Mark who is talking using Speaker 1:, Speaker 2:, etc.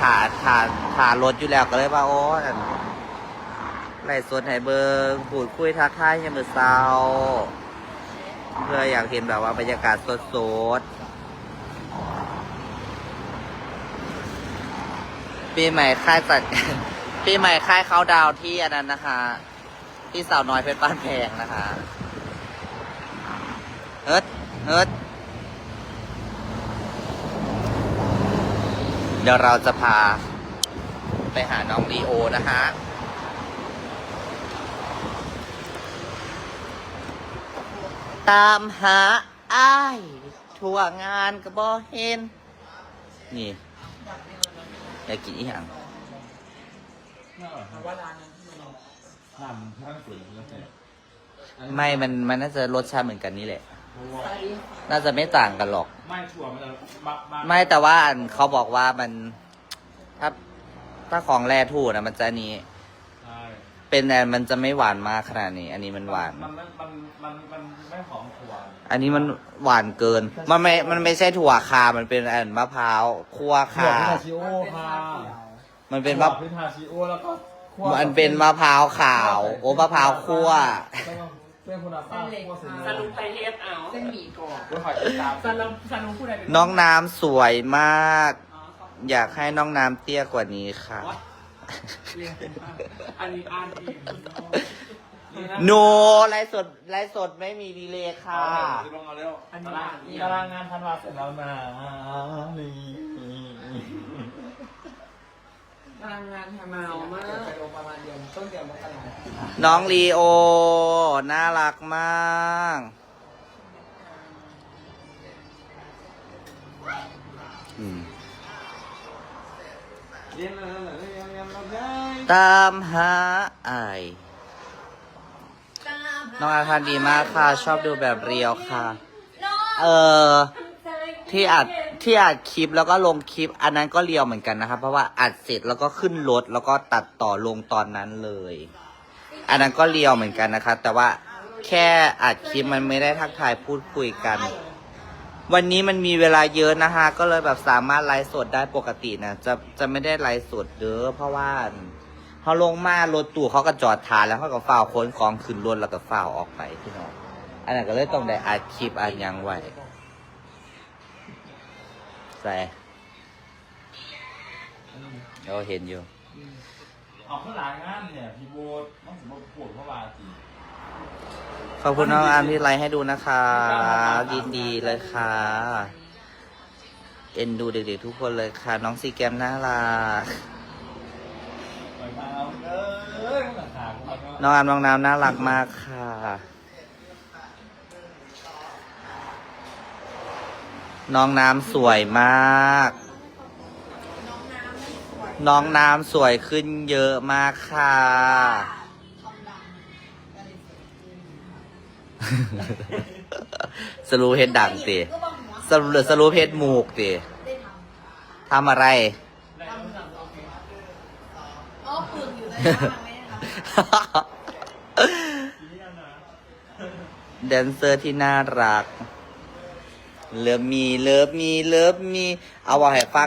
Speaker 1: ขาขารขารถอยู่แล้วก็เลยว่าโอ้นั่นไล่สดให้เบิงพูดคุยทักทายยังมือเศร้า เพื่ออยากเห็นแบบว่าบรรยากาศสดๆปีใหม่ค่ายจัด ปีใหม่ค่ายเขาดาวที่อันนั้นนะคะ ที่สาวน้อยเพชรบ้านแพงนะคะ เฮิร์ตเฮิร์ต เดี๋ยวเราจะพา ไปหาน้องลีโอนะคะตามหาอ้ายทั่วงานก็บ่เห็น นี่อยากกินอีหยัง
Speaker 2: ว่าร้านนั้นที่มัน
Speaker 3: ทำท่านสวยแล้วแต่
Speaker 1: ไม่ มัน มันน่าจะรสชาติเหมือนกันนี่แหละ น่าจะไม่ต่างกันหรอก
Speaker 3: ไม่ถั่วมันจะบักบัก
Speaker 1: ไม่แต่ว่าอันเขาบอกว่ามัน ถ้าถ้าของแร่ถูกนะมันจะอันนี้
Speaker 3: ใช่
Speaker 1: เป็นแอนมันจะไม่หวานมากขนาดนี้ อันนี้มันหวาน
Speaker 3: มันมันมันมันมันไม่หอมถั่ว
Speaker 1: อันนี้มันหวานเกิน มันไม่ มันไม่ใช่ถั่วคา มันเป็นอันมะพร้าวคั่ว
Speaker 3: ถั่ว
Speaker 1: คา
Speaker 3: พิทาชิโอค่ะ
Speaker 1: มันเป็น
Speaker 3: ถั่
Speaker 1: มะ
Speaker 3: วพิทาชิโอแล้วก็คั่ว
Speaker 1: มันเป็นมะพร้าวขาว โอ้มะพร้าวคั่ว
Speaker 3: เส้นคุณภาพคั่วเสร็จ
Speaker 2: สรุปไปเฮฟเอาเส้นหมี่ก่อน
Speaker 3: ก็ขอติดตาม
Speaker 2: สรุปสรุปพูดอะไรเป็น
Speaker 1: น้องน้ำสวยมากอยากให้น้องน้ำเตี้ยกว่านี้ค่ะ
Speaker 2: เรียนเป็นว่าอันนี้อ่านเอง
Speaker 1: โนไลฟ์สดไลฟ์สดไม่มีดีเลย์ค่ะ
Speaker 3: จะลงเอาเร็ว
Speaker 2: อันนี้
Speaker 3: ตาราง
Speaker 2: อ่านเอง
Speaker 3: ตารางงานธันวาเสร็จแล้วนะนี่
Speaker 2: พลังงานแฮมาวมากไปลงประมาณเดือนต้นเดือนมกรา
Speaker 1: น้องลีโอ น่ารักมากอืม
Speaker 3: เย็นเลยเย็นเย็นเลย
Speaker 1: ตามหาไอายน้องอาคารดีมากค่ะ ชอบดูแบบเรียวค่ะ เออ ที่อัด ที่อัดคลิปแล้วก็ลงคลิป อันนั้นก็เรียวเหมือนกันนะครับ เพราะว่าอัดเสร็จแล้วก็ขึ้นรถแล้วก็ตัดต่อลงตอนนั้นเลย อันนั้นก็เรียวเหมือนกันนะคะ แต่ว่าแค่อัดคลิปมันไม่ได้ทักทายพูดคุยกัน วันนี้มันมีเวลาเยอะนะคะ ก็เลยแบบสามารถไลฟ์สดได้ปกตินะจะจะไม่ได้ไลฟ์สดเด้อเพราะว่าเขาลงมารถตู้เขาก็จอดทานแล้วเขาก็ฝ้าวค้นของขึ้นรถแล้วก็ฝ้าวออกไปพี่น้องอันนั้นก็เลยต้องได้อัดคลิปอันยังไว้ ใส่เราเห็นอยู่
Speaker 3: ออกข้างหลังงานเนี่ยพี่โบ๊ทต้องสมมติปวดเพราะว่าจริง
Speaker 1: ขอบคุณน้องอาร์มที่ไลฟ์ให้ดูนะคะยินดีเลยค่ะ เอ็นดูเด็กๆทุกคนเลยค่ะ น้องซีแกมน่ารัก
Speaker 3: ไปมาเอาเอ้ยมันขาดเขาก็
Speaker 1: น้องอาร์มน้องน้ำน่ารักมากค่ะ น้องน้ำสวยมาก น้องน้ำสวยขึ้นเยอะมากค่ะ สรูเพชรดังติสรูสรูเพชรหมูกติทำอะไร
Speaker 4: อ๋อฝึกอยู่เลยนะไม่ได้ทำ
Speaker 1: แดนเซอร์ที่น่ารัก เลิฟมีเลิฟมีเลิฟมีเอาว่าให้ฟัง